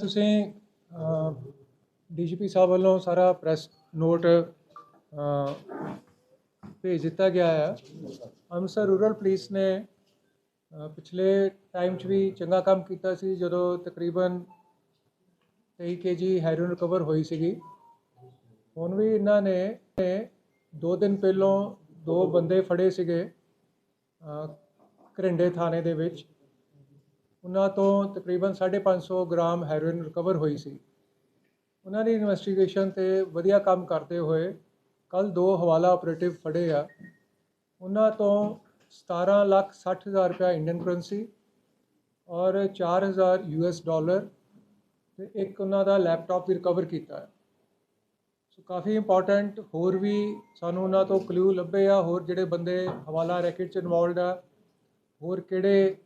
ਤੁਸੀਂ ਡੀਜੀਪੀ ਸਾਹਿਬ ਵੱਲੋਂ ਸਾਰਾ ਪ੍ਰੈਸ ਨੋਟ ਭੇਜ ਦਿੱਤਾ ਗਿਆ ਹੈ ਅੰਮ੍ਰਿਤਸਰ ਰੂਰਲ ਪੁਲਿਸ ਨੇ ਪਿਛਲੇ ਟਾਈਮ 'ਚ ਵੀ ਚੰਗਾ ਕੰਮ ਕੀਤਾ ਸੀ ਜਦੋਂ ਤਕਰੀਬਨ 23 ਕੇਜੀ ਹੈਰੋਇਨ ਰਿਕਵਰ ਹੋਈ ਸੀਗੀ। ਹੁਣ ਵੀ ਇਹਨਾਂ ਨੇ ਦੋ ਦਿਨ ਪਹਿਲਾਂ ਦੋ ਬੰਦੇ ਫੜੇ ਸੀਗੇ ਅ, ਘਰਿੰਡੇ ਥਾਣੇ ਦੇ ਵਿੱਚ। ਉਹਨਾਂ ਤੋਂ ਤਕਰੀਬਨ 550 ਗ੍ਰਾਮ ਹੈਰੋਇਨ ਰਿਕਵਰ ਹੋਈ ਸੀ। ਉਹਨਾਂ ਦੀ ਇਨਵੈਸਟੀਗੇਸ਼ਨ ਤੇ ਵਧੀਆ ਕੰਮ ਕਰਦੇ ਹੋਏ ਕੱਲ ਦੋ ਹਵਾਲਾ ਆਪਰੇਟਿਵ ਫੜੇ ਆ। ਉਹਨਾਂ ਤੋਂ 17 ਲੱਖ 60 ਹਜ਼ਾਰ ਰੁਪਇਆ ਇੰਡੀਅਨ ਕਰੰਸੀ ਔਰ 4000 ਯੂਐਸ ਡਾਲਰ ਤੇ ਇੱਕ ਉਹਨਾਂ ਦਾ ਲੈਪਟਾਪ ਵੀ ਰਿਕਵਰ ਕੀਤਾ ਹੈ। ਸੋ ਕਾਫੀ ਇੰਪੋਰਟੈਂਟ ਹੋਰ ਵੀ ਸਾਨੂੰ ਉਹਨਾਂ ਤੋਂ ਕਲੂ ਲੱਭੇ ਆ, ਹੋਰ ਜਿਹੜੇ ਬੰਦੇ ਹਵਾਲਾ ਰੈਕਟ ਚ ਇਨਵੋਲਡ ਆ, ਹੋਰ ਕਿਹੜੇ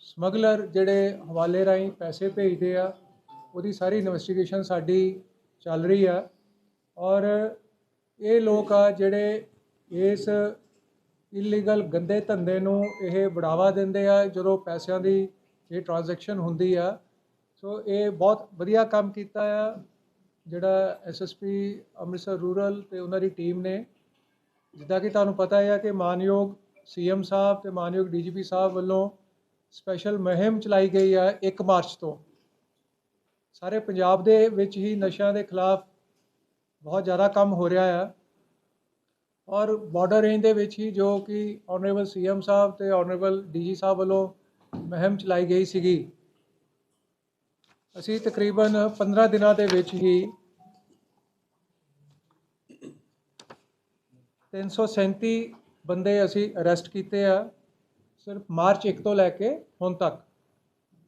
ਸਮਗਲਰ ਜਿਹੜੇ ਹਵਾਲੇ ਰਾਹੀਂ ਪੈਸੇ ਭੇਜਦੇ ਆ, ਉਹਦੀ ਸਾਰੀ ਇਨਵੈਸਟੀਗੇਸ਼ਨ ਸਾਡੀ ਚੱਲ ਰਹੀ ਆ। ਔਰ ਇਹ ਲੋਕ ਆ ਜਿਹੜੇ ਇਸ ਇਲੀਗਲ ਗੰਦੇ ਧੰਦੇ ਨੂੰ ਇਹ ਬੜਾਵਾ ਦਿੰਦੇ ਆ, ਜਦੋਂ ਪੈਸਿਆਂ ਦੀ ਇਹ ਟ੍ਰਾਂਜੈਕਸ਼ਨ ਹੁੰਦੀ ਆ। ਸੋ ਇਹ ਬਹੁਤ ਵਧੀਆ ਕੰਮ ਕੀਤਾ ਆ। ਜਿਹੜਾ ਐਸਐਸਪੀ ਅੰਮ੍ਰਿਤਸਰ ਰੂਰਲ ਤੇ ਉਹਨਾਂ ਦੀ ਟੀਮ ਨੇ, ਜਿੱਦਾਂ ਕਿ ਤੁਹਾਨੂੰ ਪਤਾ ਹੈ ਕਿ ਮਾਨਯੋਗ ਸੀਐਮ ਸਾਹਿਬ ਤੇ ਮਾਨਯੋਗ ਡੀਜੀਪੀ ਸਾਹਿਬ ਵੱਲੋਂ ਸਪੈਸ਼ਲ ਮੁਹਿੰਮ ਚਲਾਈ ਗਈ ਆ 1 ਮਾਰਚ ਤੋਂ। ਸਾਰੇ ਪੰਜਾਬ ਦੇ ਵਿੱਚ ਹੀ ਨਸ਼ਿਆਂ ਦੇ ਖਿਲਾਫ ਬਹੁਤ ਜ਼ਿਆਦਾ ਕੰਮ ਹੋ ਰਿਹਾ ਆ। ਔਰ ਬਾਰਡਰ ਰੇਂਜ ਦੇ ਵਿੱਚ ਹੀ ਜੋ ਕਿ ਆਨਰੇਬਲ ਸੀਐਮ ਸਾਹਿਬ ਤੇ ਆਨਰੇਬਲ ਡੀਜੀ ਸਾਹਿਬ ਵੱਲੋਂ ਮੁਹਿੰਮ ਚਲਾਈ ਗਈ ਸੀਗੀ। ਅਸੀਂ ਤਕਰੀਬਨ 15 ਦਿਨਾਂ ਦੇ ਵਿੱਚ ਹੀ 337 ਬੰਦੇ ਅਸੀਂ ਅਰੈਸਟ ਕੀਤੇ ਆ। ਸਿਰਫ ਮਾਰਚ 1 ਤੋਂ ਲੈ ਕੇ ਹੁਣ ਤੱਕ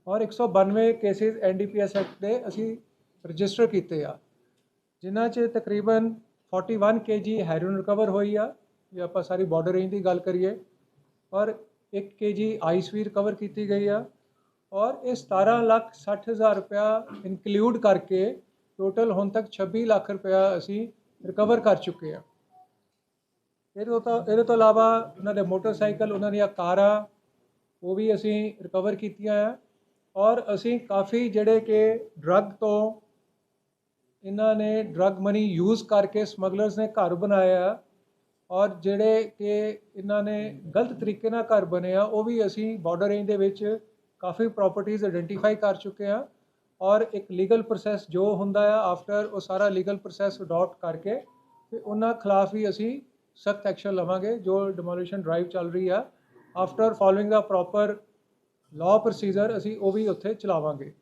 ਔਰ 192 ਕੇਸਿਸ ਐਨਡੀਪੀਐਸ ਐਕਟ ਦੇ ਅਸੀਂ ਰਜਿਸਟਰ ਕੀਤੇ ਆ ਜਿਨ੍ਹਾਂ 'ਚ ਤਕਰੀਬਨ 41 ਕੇਜੀ ਹੈਰੋਇਨ ਰਿਕਵਰ ਹੋਈ ਆ ਜੇ ਆਪਾਂ ਸਾਰੀ ਬਾਰਡਰ ਰੇਂਜ ਦੀ ਗੱਲ ਕਰੀਏ ਔਰ 1 ਕੇਜੀ ਆਈਸ ਵੀ ਰਿਕਵਰ ਕੀਤੀ ਗਈ ਆ ਔਰ ਇਹ 17 ਲੱਖ 60 ਹਜ਼ਾਰ ਰੁਪਇਆ ਇਨਕਲੂਡ ਕਰਕੇ ਟੋਟਲ ਹੁਣ ਤੱਕ 26 ਲੱਖ ਰੁਪਇਆ ਅਸੀਂ ਰਿਕਵਰ ਕਰ ਚੁੱਕੇ ਆ ਇਹਦੇ ਤੋਂ ਇਹਦੇ ਤੋਂ ਇਲਾਵਾ ਉਹਨਾਂ ਦੇ ਮੋਟਰਸਾਈਕਲ, ਉਹਨਾਂ ਦੀਆਂ ਕਾਰਾਂ, ਉਹ ਵੀ ਅਸੀਂ ਰਿਕਵਰ ਕੀਤੀਆਂ ਆ। ਔਰ ਅਸੀਂ ਕਾਫੀ ਜਿਹੜੇ ਕਿ ਡਰੱਗ ਤੋਂ ਇਹਨਾਂ ਨੇ ਡਰੱਗ ਮਨੀ ਯੂਜ਼ ਕਰਕੇ ਸਮਗਲਰਸ ਨੇ ਘਰ ਬਣਾਇਆ ਔਰ ਜਿਹੜੇ ਕਿ ਇਹਨਾਂ ਨੇ ਗਲਤ ਤਰੀਕੇ ਨਾਲ ਘਰ ਬਣੇ ਆ, ਉਹ ਵੀ ਅਸੀਂ ਬਾਰਡਰ ਰੇਂਜ ਦੇ ਵਿੱਚ ਕਾਫੀ ਪ੍ਰਾਪਰਟੀਆਂ ਆਇਡੈਂਟੀਫਾਈ ਕਰ ਚੁੱਕੇ ਆ। ਔਰ ਇੱਕ ਲੀਗਲ ਪ੍ਰੋਸੈਸ ਜੋ ਹੁੰਦਾ ਆ ਆਫਟਰ ਉਹ ਸਾਰਾ ਲੀਗਲ ਪ੍ਰੋਸੈਸ ਅਡਾਪਟ ਕਰਕੇ ਤੇ ਉਹਨਾਂ ਖਿਲਾਫ ਵੀ ਅਸੀਂ ਸਖਤ ਐਕਸ਼ਨ ਲਵਾਂਗੇ ਜੋ ਡਿਮੋਲੀਸ਼ਨ ਡਰਾਈਵ ਚੱਲ ਰਹੀ ਆ। ਆਫਟਰ ਫਾਲੋਇੰਗ ਦਾ ਪ੍ਰੋਪਰ ਲਾਅ ਪ੍ਰੋਸੀਜਰ ਅਸੀਂ ਉਹ ਵੀ ਉੱਥੇ ਚਲਾਵਾਂਗੇ।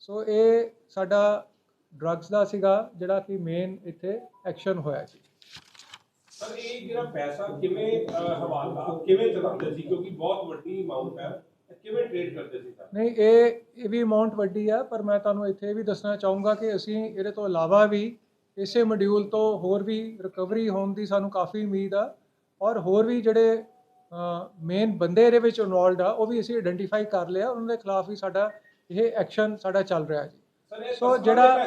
ਸੋ ਇਹ ਸਾਡਾ ਡਰੱਗਸ ਦਾ ਸੀਗਾ ਜਿਹੜਾ ਕਿ ਮੇਨ ਇੱਥੇ ਐਕਸ਼ਨ ਹੋਇਆ ਜੀ। ਸਰ ਇਹ ਜਿਹੜਾ ਪੈਸਾ ਕਿਵੇਂ ਹਵਾਲਾ ਕਿਵੇਂ ਚਲਾਉਂਦੇ ਸੀ? ਕਿਉਂਕਿ ਬਹੁਤ ਵੱਡੀ ਅਮਾਉਂਟ ਹੈ। ਕਿਵੇਂ ਟ੍ਰੇਡ ਕਰਦੇ ਸੀ ਨਹੀਂ ਇਹ ਇਹ ਵੀ ਅਮਾਉਂਟ ਵੱਡੀ ਆ ਪਰ ਮੈਂ ਤੁਹਾਨੂੰ ਇੱਥੇ ਇਹ ਵੀ ਦੱਸਣਾ ਚਾਹੂੰਗਾ ਕਿ ਅਸੀਂ ਇਹਦੇ ਤੋਂ ਇਲਾਵਾ ਵੀ ਇਸੇ ਮੋਡਿਊਲ ਤੋਂ ਹੋਰ ਵੀ ਰਿਕਵਰੀ ਹੋਣ ਦੀ ਸਾਨੂੰ ਕਾਫੀ ਉਮੀਦ ਆ ਔਰ ਹੋਰ ਵੀ ਜਿਹੜੇ ਮੇਨ ਬੰਦੇ ਇਹਦੇ ਵਿੱਚ ਇਨਵੋਲਡ ਆ ਉਹ ਵੀ ਅਸੀਂ ਆਇਡੈਂਟੀਫਾਈ ਕਰ ਲਿਆ ਉਹਨਾਂ ਦੇ ਖਿਲਾਫ ਵੀ ਸਾਡਾ ਇਹ ਐਕਸ਼ਨ ਸਾਡਾ ਚੱਲ ਰਿਹਾ ਜੀ। ਇਹ ਸੋ ਜਿਹੜਾ-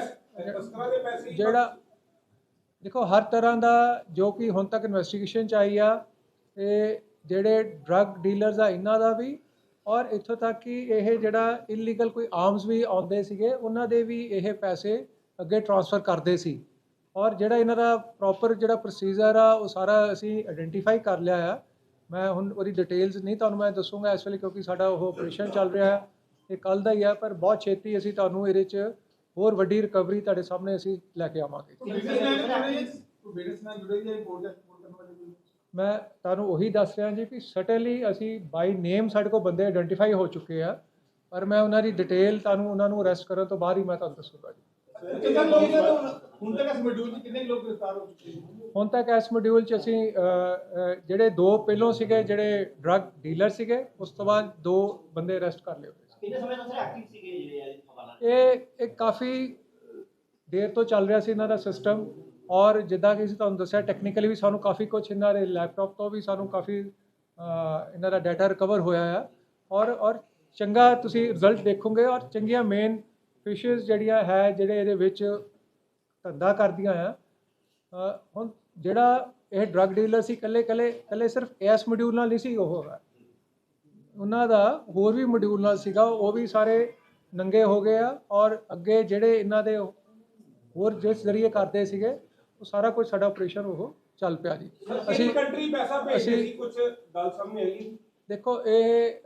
ਜਿਹੜਾ ਦੇਖੋ ਹਰ ਤਰ੍ਹਾਂ ਦਾ ਜੋ ਕਿ ਹੁਣ ਤੱਕ ਇਨਵੈਸਟੀਗੇਸ਼ਨ ਚ ਆਈ ਆ ਤੇ ਜਿਹੜੇ ਡਰੱਗ ਡੀਲਰਸ ਆ ਇਹਨਾਂ ਦਾ ਵੀ ਔਰ ਇੱਥੋਂ ਤੱਕ ਕਿ ਇਹ ਜਿਹੜਾ ਇਲੀਗਲ ਕੋਈ ਆਰਮਸ ਵੀ ਆਉਂਦੇ ਸੀਗੇ ਉਹਨਾਂ ਦੇ ਵੀ ਇਹ ਪੈਸੇ ਅੱਗੇ ਟ੍ਰਾਂਸਫਰ ਕਰਦੇ ਸੀ। ਔਰ ਜਿਹੜਾ ਇਹਨਾਂ ਦਾ ਪ੍ਰੋਪਰ ਜਿਹੜਾ ਪ੍ਰੋਸੀਜਰ ਆ ਉਹ ਸਾਰਾ ਅਸੀਂ ਆਇਡੈਂਟੀਫਾਈ ਕਰ ਲਿਆ ਆ। ਮੈਂ ਹੁਣ ਉਹਦੀ ਡਿਟੇਲਸ ਨਹੀਂ ਤੁਹਾਨੂੰ ਮੈਂ ਦੱਸੂਗਾ ਇਸ ਵੇਲੇ ਕਿਉਂਕਿ ਸਾਡਾ ਉਹ ਆਪਰੇਸ਼ਨ ਚੱਲ ਰਿਹਾ ਹੈ ਇਹ ਕੱਲ ਦਾ ਹੀ ਆ ਪਰ ਬਹੁਤ ਛੇਤੀ ਅਸੀਂ ਤੁਹਾਨੂੰ ਇਹਦੇ 'ਚ ਹੋਰ ਵੱਡੀ ਰਿਕਵਰੀ ਤੁਹਾਡੇ ਸਾਹਮਣੇ ਅਸੀਂ ਲੈ ਕੇ ਆਵਾਂਗੇ। ਮੈਂ ਤੁਹਾਨੂੰ ਉਹੀ ਦੱਸ ਰਿਹਾ ਜੀ ਕਿ ਸਟਨਲੀ ਅਸੀਂ ਬਾਈ ਨੇਮ ਸਾਡੇ ਕੋਲ ਬੰਦੇ ਆਇਡੈਂਟੀਫਾਈ ਹੋ ਚੁੱਕੇ ਆ ਪਰ ਮੈਂ ਉਹਨਾਂ ਦੀ ਡਿਟੇਲ ਤੁਹਾਨੂੰ ਉਹਨਾਂ ਨੂੰ ਅਰੈਸਟ ਕਰਨ ਤੋਂ ਬਾਅਦ ਹੀ ਮੈਂ ਤੁਹਾਨੂੰ ਦੱਸੂਗਾ ਜੀ। ਹੁਣ? ਤੱਕ ਇਸ ਮੋਡਿਊਲ 'ਚ ਕਿੰਨੇ ਲੋਕ ਗ੍ਰਿਫਤਾਰ ਹੋ ਚੁੱਕੇ ਨੇ? ਹੁਣ ਤੱਕ ਇਸ ਮੋਡਿਊਲ 'ਚ ਅਸੀਂ ਜਿਹੜੇ ਦੋ ਪਹਿਲੋਂ ਸੀਗੇ ਜਿਹੜੇ ਡਰੱਗ ਡੀਲਰ ਸੀਗੇ ਉਸ ਤੋਂ ਬਾਅਦ ਦੋ ਬੰਦੇ ਅਰੈਸਟ ਕਰ ਲਏ ਹੋਏ ਸੀ ਕਿੰਨੇ ਸਮੇਂ ਤੋਂ ਸਰ ਐਕਟਿਵ ਸੀਗੇ ਜਿਹੜੇ ਇਹ ਇਹ ਇਹ ਕਾਫੀ ਦੇਰ ਤੋਂ ਚੱਲ ਰਿਹਾ ਸੀ ਇਹਨਾਂ ਦਾ ਸਿਸਟਮ ਔਰ ਜਿੱਦਾਂ ਕਿ ਅਸੀਂ ਤੁਹਾਨੂੰ ਦੱਸਿਆ ਟੈਕਨੀਕਲੀ ਵੀ ਸਾਨੂੰ ਕਾਫੀ ਕੁਝ ਇਹਨਾਂ ਦੇ ਲੈਪਟਾਪ ਤੋਂ ਵੀ ਸਾਨੂੰ ਕਾਫੀ ਇਹਨਾਂ ਦਾ ਡਾਟਾ ਰਿਕਵਰ ਹੋਇਆ ਆ ਔਰ ਔਰ ਚੰਗਾ ਤੁਸੀਂ ਰਿਜ਼ਲਟ ਦੇਖੋਗੇ ਔਰ ਚੰਗੀਆਂ ਮੇਨ ਫਿਸ਼ਸ ਜਿਹੜੀਆਂ ਹੈ ਜਿਹੜੇ ਇਹਦੇ ਵਿੱਚ ਧੰਦਾ ਕਰਦੀਆਂ ਆ ਹੁਣ ਜਿਹੜਾ ਇਹ ਡਰੱਗ ਡੀਲਰ ਸੀ ਕੱਲੇ ਕੱਲੇ ਕੱਲੇ ਸਿਰਫ ਇਸ ਮੋਡਿਊਲ ਨਾਲ ਨਹੀਂ ਸੀ ਉਹ ਉਹਨਾਂ ਦਾ ਹੋਰ ਵੀ ਮੋਡਿਊਲ ਨਾਲ ਸੀਗਾ ਉਹ ਵੀ ਸਾਰੇ ਨੰਗੇ ਹੋ ਗਏ ਆ ਔਰ ਅੱਗੇ ਜਿਹੜੇ ਇਹਨਾਂ ਦੇ ਹੋਰ ਜਿਸ ਜ਼ਰੀਏ ਕਰਦੇ ਸੀਗੇ ਉਹ ਸਾਰਾ ਕੁਝ ਸਾਡਾ ਆਪਰੇਸ਼ਨ ਉਹ ਚੱਲ ਪਿਆ ਜੀ। ਅਸੀਂ ਕੰਟਰੀ ਪੈਸਾ ਭੇਜਦੇ ਸੀ? ਕੁਝ ਗੱਲ ਸਾਹਮਣੇ ਆਈ? ਦੇਖੋ ਇਹ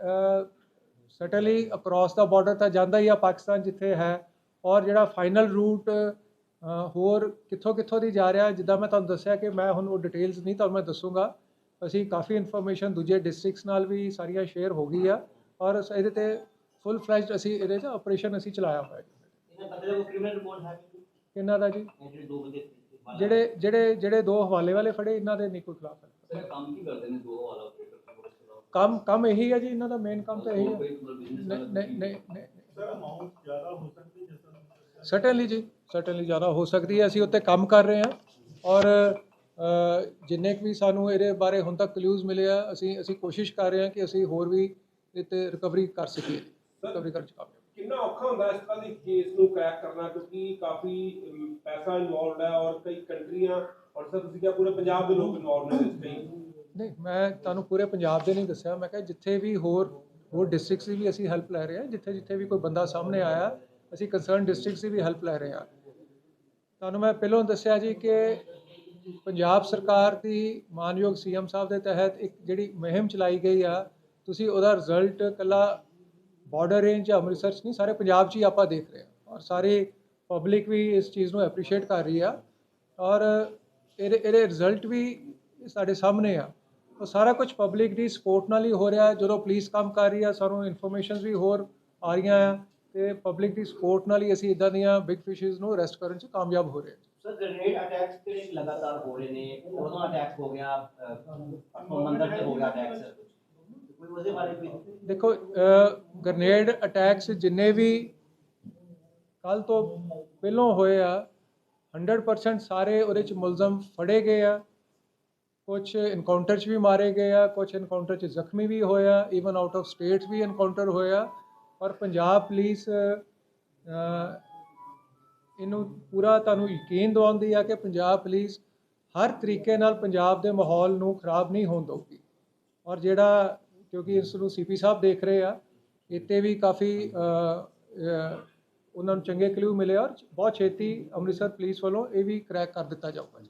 ਸਟਲੀ ਅਕ੍ਰੋਸ ਦਾ ਬਾਰਡਰ ਤਾਂ ਜਾਂਦਾ ਹੀ ਆ ਪਾਕਿਸਤਾਨ ਜਿੱਥੇ ਹੈ। ਔਰ ਜਿਹੜਾ ਫਾਈਨਲ ਰੂਟ ਹੋਰ ਕਿੱਥੋਂ ਕਿੱਥੋਂ ਦੀ ਜਾ ਰਿਹਾ ਜਿੱਦਾਂ ਮੈਂ ਤੁਹਾਨੂੰ ਦੱਸਿਆ ਕਿ ਮੈਂ ਹੁਣ ਉਹ ਡਿਟੇਲਸ ਨਹੀਂ ਤੁਹਾਨੂੰ ਮੈਂ ਦੱਸੂਗਾ। ਅਸੀਂ ਕਾਫੀ ਇਨਫੋਰਮੇਸ਼ਨ ਦੂਜੇ ਡਿਸਟ੍ਰਿਕਟਸ ਨਾਲ ਵੀ ਸਾਰੀਆਂ ਸ਼ੇਅਰ ਹੋ ਗਈ ਆ। ਔਰ ਇਹਦੇ ਤੇ ਫੁੱਲ ਫਲੈਜਡ ਅਸੀਂ ਇਹਦੇ 'ਚ ਆਪਰੇਸ਼ਨ ਅਸੀਂ ਚਲਾਇਆ ਹੋਇਆ ਹੈ। ਕਿੰਨਾ ਦਾ ਜੀ? ਜਿਹੜੇ ਜਿਹੜੇ ਜਿਹੜੇ ਦੋ ਹਵਾਲੇ ਵਾਲੇ ਫੜੇ ਇਹਨਾਂ ਦੇ ਨਹੀਂ ਕੋਈ ਖਿਲਾਫ ਹੈ। ਕੰਮ ਕੀ ਕਰਦੇ ਨੇ ਦੋ ਵਾਲਾ ਆਪਰੇਟਰ ਕੰਮ ਕੰਮ ਇਹੀ ਹੈ ਜੀ ਇਹਨਾਂ ਦਾ ਮੇਨ ਕੰਮ ਤਾਂ ਇਹੀ ਹੈ ਨਹੀਂ ਨਹੀਂ ਨਹੀਂ ਸਰ ਅਮਾਉਂਟ ਜ਼ਿਆਦਾ ਹੋ ਸਕਦੀ ਤਰ੍ਹਾਂ ਸਰਟਨਲੀ ਜੀ ਸਰਟਨਲੀ ਜ਼ਿਆਦਾ ਹੋ ਸਕਦੀ ਹੈ। ਅਸੀਂ ਉੱਤੇ ਕੰਮ ਕਰ ਰਹੇ ਹਾਂ ਔਰ ਜਿੰਨੇ ਕੁ ਵੀ ਸਾਨੂੰ ਇਹਦੇ ਬਾਰੇ ਹੁਣ ਤੱਕ ਕਲੂਜ਼ ਮਿਲੇ ਆ ਅਸੀਂ ਅਸੀਂ ਕੋਸ਼ਿਸ਼ ਕਰ ਰਹੇ ਹਾਂ ਕਿ ਅਸੀਂ ਹੋਰ ਵੀ ਇਹ ਤੇ ਰਿਕਵਰੀ ਕਰ ਸਕੀਏ। ਰਿਕਵਰੀ ਕਰਨ ਚ ਕਾਮਯਾਬ ਕਿੰਨਾ ਔਖਾ ਹੁੰਦਾ ਇਸ ਤਰ੍ਹਾਂ ਦੀ ਕੇਸ ਨੂੰ ਕ੍ਰੈਕ ਕਰਨਾ? ਕਿਉਂਕਿ ਕਾਫੀ ਪੈਸਾ ਇਨਵੋਲਵਡ ਹੈ ਔਰ ਕਈ ਕੰਟਰੀਆਂ ਔਰ ਸਰ ਤੁਸੀਂ ਕਿਹਾ ਪੂਰੇ ਪੰਜਾਬ ਦੇ ਲੋਕ ਇਨਵੋਲਵ ਨੇ ਇਸ ਕਈ। ਨਹੀਂ, ਮੈਂ ਤੁਹਾਨੂੰ ਪੂਰੇ ਪੰਜਾਬ ਦੇ ਨਹੀਂ ਦੱਸਿਆ। ਮੈਂ ਕਿਹਾ ਜਿੱਥੇ ਵੀ ਹੋਰ ਹੋਰ ਡਿਸਟ੍ਰਿਕਟਸ ਦੀ ਵੀ ਅਸੀਂ ਹੈਲਪ ਲੈ ਰਹੇ ਹਾਂ, ਜਿੱਥੇ ਜਿੱਥੇ ਵੀ ਕੋਈ ਬੰਦਾ ਸਾਹਮਣੇ ਆਇਆ, ਅਸੀਂ ਕੰਸਰਨ ਡਿਸਟ੍ਰਿਕਟਸ ਦੀ ਵੀ ਹੈਲਪ ਲੈ ਰਹੇ ਹਾਂ। ਤੁਹਾਨੂੰ ਮੈਂ ਪਹਿਲਾਂ ਦੱਸਿਆ ਜੀ ਕਿ ਪੰਜਾਬ ਸਰਕਾਰ ਦੀ ਮਾਨਯੋਗ ਸੀਐਮ ਸਾਹਿਬ ਦੇ ਤਹਿਤ ਇੱਕ ਜਿਹੜੀ ਮੁਹਿੰਮ ਚਲਾਈ ਗਈ ਆ, ਤੁਸੀਂ ਉਹਦਾ ਰਿਜ਼ਲਟ ਕੱਲਾ ਬਾਰਡਰ ਰੇਂਜ ਜਾਂ ਅੰਮ੍ਰਿਤਸਰ 'ਚ ਨਹੀਂ, ਸਾਰੇ ਪੰਜਾਬ 'ਚ ਹੀ ਆਪਾਂ ਦੇਖ ਰਹੇ ਹਾਂ ਔਰ ਸਾਰੀ ਪਬਲਿਕ ਵੀ ਇਸ ਚੀਜ਼ ਨੂੰ ਐਪਰੀਸ਼ੀਏਟ ਕਰ ਰਹੀ ਆ ਔਰ ਇਹਦੇ ਇਹਦੇ ਰਿਜ਼ਲਟ ਵੀ ਸਾਡੇ ਸਾਹਮਣੇ ਆ। ਉਹ ਸਾਰਾ ਕੁਝ ਪਬਲਿਕ ਦੀ ਸਪੋਰਟ ਨਾਲ ਹੀ ਹੋ ਰਿਹਾ ਹੈ। ਜਦੋਂ ਪੁਲਿਸ ਕੰਮ ਕਰ ਰਹੀ ਆ ਸਾਨੂੰ ਇਨਫੋਰਮੇਸ਼ਨਸ ਵੀ ਹੋਰ ਆ ਰਹੀਆਂ ਆ ਤੇ ਪਬਲਿਕ ਦੀ ਸਪੋਰਟ ਨਾਲ ਹੀ ਅਸੀਂ ਇਦਾਂ ਦੀਆਂ ਬਿਗ ਫਿਸ਼ਸ ਨੂੰ ਅਰੈਸਟ ਕਰਨ 'ਚ ਕਾਮਯਾਬ ਹੋ ਰਹੇ ਹਾਂ। ਸਰ ਗ੍ਰੇਨੇਡ ਅਟੈਕਸ ਜਿਹੜੇ ਲਗਾਤਾਰ ਹੋ ਰਹੇ ਨੇ। ਉਦੋਂ ਅਟੈਕ ਹੋ ਗਿਆ? ਅਹ, ਮੰਦਰ ਤੇ ਹੋ ਗਿਆ ਅਟੈਕ ਸਰ ਦੇਖੋ ਗ੍ਰਨੇਡ ਅਟੈਕਸ ਜਿੰਨੇ ਵੀ ਕੱਲ ਤੋਂ ਪਹਿਲੋਂ ਹੋਏ ਆ 100% ਸਾਰੇ ਉਹਦੇ ਚ ਮੁਲਜ਼ਮ ਫੜੇ ਗਏ ਆ। ਕੁਝ ਇਨਕਾਊਂਟਰ ਚ ਵੀ ਮਾਰੇ ਗਏ ਆ ਕੁਝ ਇਨਕਾਊਂਟਰ ਚ ਜ਼ਖਮੀ ਵੀ ਹੋਇਆ ਈਵਨ ਆਊਟ ਆਫ ਸਟੇਟ ਵੀ ਇਨਕਾਊਂਟਰ ਹੋਇਆ ਔਰ ਪੰਜਾਬ ਪੁਲਿਸ ਇਹਨੂੰ ਪੂਰਾ ਤੁਹਾਨੂੰ ਯਕੀਨ ਦਿਵਾਉਂਦੀ ਆ ਕਿ ਪੰਜਾਬ ਪੁਲਿਸ ਹਰ ਤਰੀਕੇ ਨਾਲ ਪੰਜਾਬ ਦੇ ਮਾਹੌਲ ਨੂੰ ਖਰਾਬ ਨਹੀਂ ਹੋਣ ਦਊਗੀ। ਔਰ ਜਿਹੜਾ, ਕਿਉਂਕਿ ਇਸ ਨੂੰ ਸੀਪੀ ਸਾਹਿਬ ਦੇਖ ਰਹੇ ਆ, ਇੱਥੇ ਵੀ ਕਾਫੀ ਉਹਨਾਂ ਨੂੰ ਚੰਗੇ ਕਲੂ ਮਿਲੇ ਔਰ ਬਹੁਤ ਛੇਤੀ ਅੰਮ੍ਰਿਤਸਰ ਪੁਲਿਸ ਵੱਲੋਂ ਇਹ ਵੀ ਕ੍ਰੈਕ ਕਰ ਦਿੱਤਾ ਜਾਊਗਾ ਜੀ।